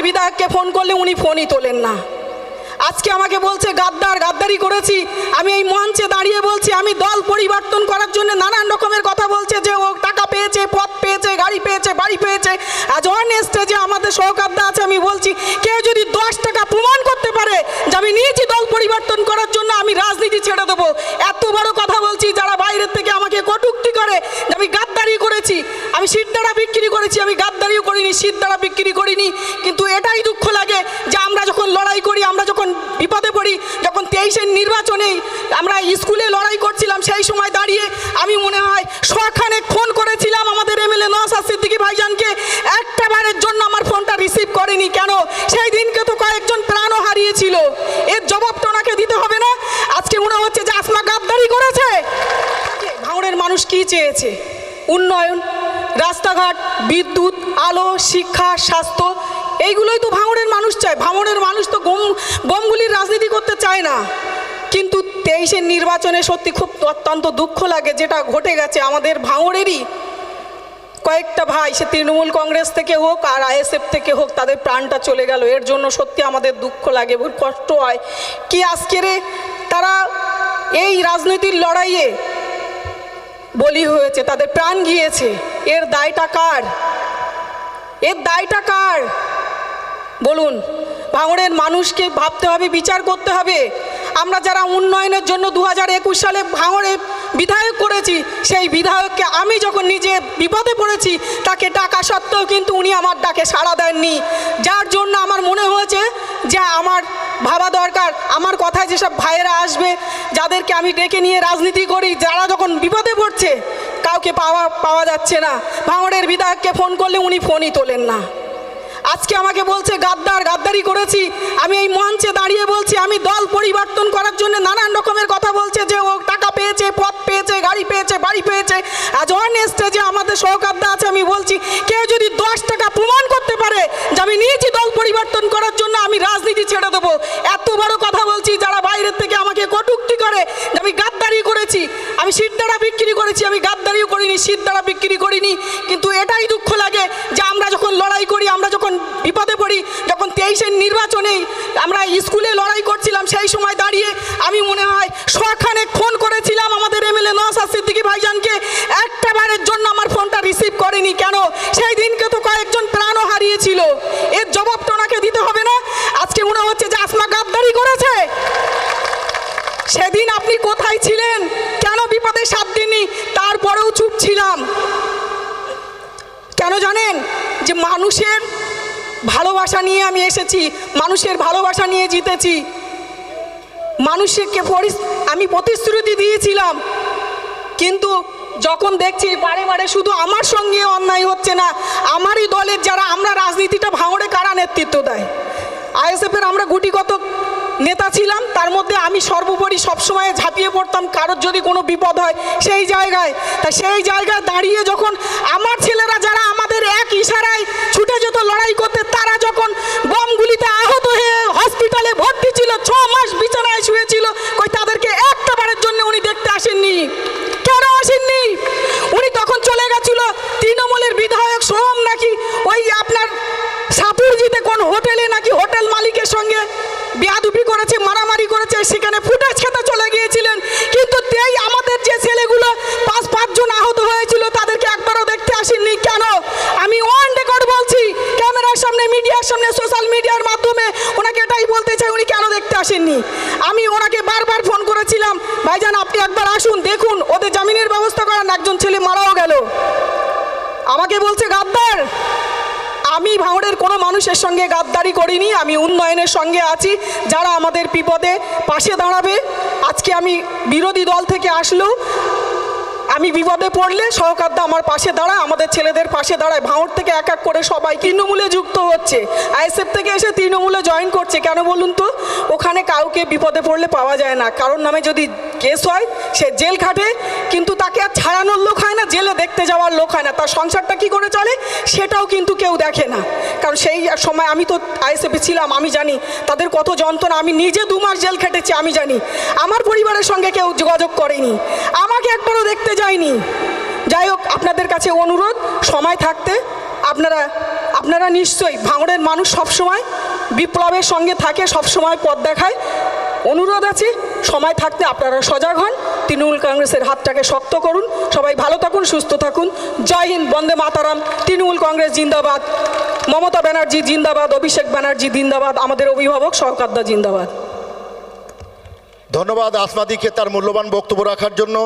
ভাঙড়ের বিধায়ককে ফোন করলে উনি ফোনই তোলেন না। আজকে আমাকে বলছে, গাদ্দার, গাদ্দারি করেছি, আমি এই মঞ্চে দাঁড়িয়ে বলছি, আমি দল পরিবর্তন করার জন্য নানান রকমের কথা বলছে, যে ও টাকা পেয়েছে, পথ পেয়েছে, গাড়ি পেয়েছে, বাড়ি পেয়েছে। আজ অন স্টেজে আমাদের সহকারদা আছে, আমি বলছি, কেউ যদি দশ টাকা প্রমাণ করতে পারে যে আমি নিয়েছি দল পরিবর্তন করার জন্য, আমি রাজনীতি ছেড়ে দেবো। এত বড় কথা বলছি, যারা বাইরের থেকে আমাকে কটুক্তি করে যে আমি গাদ্দারি করেছি আমি সিদ্ধারা বিক্রি করেছি, আমি গাদ্দারিও করিনি সিদ্ধারা বিক্রি করিনি, কিন্তু এটাই দুঃখ লাগে যে আমরা যখন লড়াই করি, আমরা যখন বিপদে পড়ি, যখন তেইশের নির্বাচনে আমরা স্কুলে লড়াই করছিলাম, সেই সময় দাঁড়িয়ে আমি মনে হয় শখানে ফোন করেছিলাম আমাদের এমএলএ নওসাদ সিদ্দিকি ভাইজানকে। একটা বারের জন্য আমার ফোনটা রিসিভ করেনি কেন? সেই দিনকে তো কয়েকজন প্রাণও হারিয়েছিল। এর জবাবটা ওনাকে দিতে হবে না। আজকে মনে হচ্ছে যে আসমা গাদ্দারি করেছে। ভাঙড়ের মানুষ কি চেয়েছে? উন্নয়ন রাস্তাঘাট, বিদ্যুৎ, আলো, শিক্ষা, স্বাস্থ্য, এইগুলোই তো ভাঙড়ের মানুষ চায়। ভাঙড়ের মানুষ তো গম, গমগুলির রাজনীতি করতে চায় না। কিন্তু তেইশের নির্বাচনে সত্যি খুব অত্যন্ত দুঃখ লাগে, যেটা ঘটে গেছে আমাদের ভাঙড়েরই। কয়েকটা ভাই, সে তৃণমূল কংগ্রেস থেকে হোক আর আইএসএফ থেকে হোক, তাদের প্রাণটা চলে গেল। এর জন্য সত্যি আমাদের দুঃখ লাগে বহু কষ্ট হয়। কি আজকেরে তারা এই রাজনীতির লড়াইয়ে বলি হয়েছে, তাদের প্রাণ গিয়েছে। এর দায়টা কার? এর দায়টা কার? বলুন, ভাঙড়ের মানুষকে ভাবতে হবে, বিচার করতে হবে। আমরা যারা উন্নয়নের জন্য দু একুশ সালে ভাঙড়ে বিধায়ক করেছি, সেই বিধায়ককে আমি যখন নিজে বিপদে পড়েছি, তাকে ডাকা সত্ত্বেও কিন্তু উনি আমার ডাকে সাড়া দেননি। যার জন্য আমার মনে হয়েছে যে আমার ভাবা দরকার, আমার কথায় যেসব ভাইয়েরা আসবে, যাদেরকে আমি ডেকে নিয়ে রাজনীতি করি, যারা যখন বিপদে পড়ছে কাউকে পাওয়া পাওয়া যাচ্ছে না। ভাঙড়ের বিধায়ককে ফোন করলে উনি ফোনই তোলেন না। আজকে আমাকে বলছে, গাদ্দার, গাদ্দারি করেছি। আমি এই মঞ্চে দাঁড়িয়ে বলছি, আমি দল পরিবর্তন করার জন্য নানান রকমের কথা বলছে, যে ও টাকা পেয়েছে, পথ পেয়েছে, গাড়ি পেয়েছে, বাড়ি পেয়েছে। আজ অন স্টেজে আমাদের সহকারদা আছে, আমি বলছি, কেউ যদি দশ টাকা প্রমাণ করতে পারে যে আমি নিয়েছি দল পরিবর্তন করার জন্য, আমি রাজনীতি ছেড়ে দেবো। এত বড় কথা বলছি, যারা বাইরের থেকে আমাকে কটুক্তি করে যে আমি গাদ্দারি করেছি, আমি শীত দ্বারা বিক্রি করেছি, আমি গাদ্দারিও করিনি, শীত দ্বারা বিক্রি করিনি, কিন্তু এটাই দুঃখ লাগে যে আমরা যখন লড়াই করি, আমরা যখন বিপদে পড়ি, যখন তেইশের নির্বাচনে আমরা স্কুলে লড়াই করছিলাম, সেই সময় দাঁড়িয়ে আমি মনে হয় শখানে ফোন করেছিলাম আমাদের এমএলএ নওসাদ সিদ্দিকি ভাইজানকে। একটা বারের জন্য আমার ফোনটা রিসিভ করেনি, কেন সেই দিনকে তো কয়েকজন প্রাণও হারিয়েছিল এর জবাবটা ওনাকে দিতে হবে না আজকে মনে হচ্ছে যে আসমা গাদ্দারি করেছে সেদিন আপনি কোথায় ছিলেন কেন বিপদে সাত দিনই তারপরেও চুপ ছিলাম কেন জানেন যে মানুষের ভালোবাসা নিয়ে আমি এসেছি, মানুষের ভালোবাসা নিয়ে জিতেছি। মানুষকে আমি প্রতিশ্রুতি দিয়েছিলাম। কিন্তু যখন দেখছি বারে বারে শুধু আমার সঙ্গে অন্যায় হচ্ছে না, আমারই দলের যারা, আমরা রাজনীতিটা ভাঙড়ে কারা নেতৃত্ব দেয়? আইএসএফের আমরা গুটিগত নেতা ছিলাম, তার মধ্যে আমি সর্বোপরি সবসময় ঝাঁপিয়ে পড়তাম, কারোর যদি কোনো বিপদ হয় সেই জায়গায়। তা সেই জায়গায় দাঁড়িয়ে যখন আমার ছেলেরা যারা আমাদের এক ইশারায় ছুটে যেত লড়াই করতে তারা যখন বমগুলিতে আহত হয়ে হসপিটালে ভর্তি ছিল, ছ মাস বিছানায় শুয়েছিল। কই তাদেরকে একটা বারের জন্য উনি দেখতে আসেননি। কেন আসেননি? উনি তখন চলে গেছিল তৃণমূলের বিধায়ক সোম নাকি? ওই আপনার সাপুরজিতে কোন হোটেলে নাকি হোটেল মালিকের সঙ্গে বেয়াদুপি করেছে, মারামারি করেছে, সেখানে ফুটেজ খেতে চলে গিয়েছিলেন কিন্তু তেই আমাদের যে ছেলেগুলো পাঁচ পাঁচজন আহত হয়েছিল তাদেরকে একবারও দেখতে আসেননি কেন আমি ওয়ান রেকর্ড বলছি ক্যামেরার সামনে মিডিয়ার সামনে সোশ্যাল মিডিয়ার মাধ্যমে ওনাকে এটাই বলতে চাই উনি কেন দেখতে আসেননি। আমি ওনাকে বারবার ফোন করেছিলাম, ভাইজান, আপনি একবার আসুন, দেখুন, ওদের জামিনের ব্যবস্থা করান একজন ছেলে মারাও গেল। আমাকে বলছে, গাদ্দার, আমি ভাঙড়ের কোনো মানুষের সঙ্গে গাদ্দারি করিনি, আমি উন্নয়নের সঙ্গে আছি, যারা আমাদের বিপদে পাশে দাঁড়াবে, আজকে আমি বিরোধী দল থেকে আসলেও আমি বিপদে পড়লে সহকারদা আমার পাশে দাঁড়ায়, আমাদের ছেলেদের পাশে দাঁড়ায় ভাঙড় থেকে এক এক করে সবাই তৃণমূলে যুক্ত হচ্ছে। আইএসএফ থেকে এসে তৃণমূলে জয়েন করছে, কেন বলুন তো? ওখানে কাউকে বিপদে পড়লে পাওয়া যায় না। কারণ নামে যদি কেস হয়, সে জেল খাটে, কিন্তু তাকে আর ছাড়ানোর লোক হয় না, জেলে দেখতে যাওয়ার লোক হয় না। তার সংসারটা কি করে চলে, সেটাও কিন্তু কেউ দেখে না। কারণ সেই সময় আমি তো আইএসএফে ছিলাম, আমি জানি তাদের কত যন্ত্রণা। আমি নিজে দু মাস জেল খেটেছি, আমি জানি। আমার পরিবারের সঙ্গে কেউ যোগাযোগ করেনি। আমাকে একবারও দেখতে যায়নি। যাই হোক, আপনাদের কাছে অনুরোধ, সময় থাকতে আপনারা আপনারা নিশ্চয়ই ভাঙড়ের মানুষ সবসময়, বিপ্লবের সঙ্গে থাকে, সবসময় পথ দেখায়। অনুরোধ আছে, সময় থাকতে আপনারা সজাগ হন, তৃণমূল কংগ্রেসের হাতটাকে শক্ত করুন। সবাই ভালো থাকুন, সুস্থ থাকুন। জয় হিন্দ, বন্দে মাতারাম। তৃণমূল কংগ্রেস জিন্দাবাদ। মমতা ব্যানার্জি জিন্দাবাদ, অভিষেক ব্যানার্জি জিন্দাবাদ, আমাদের অভিভাবক সরকারদা জিন্দাবাদ। ধন্যবাদ আসমাদিকে তার মূল্যবান বক্তব্য রাখার জন্য।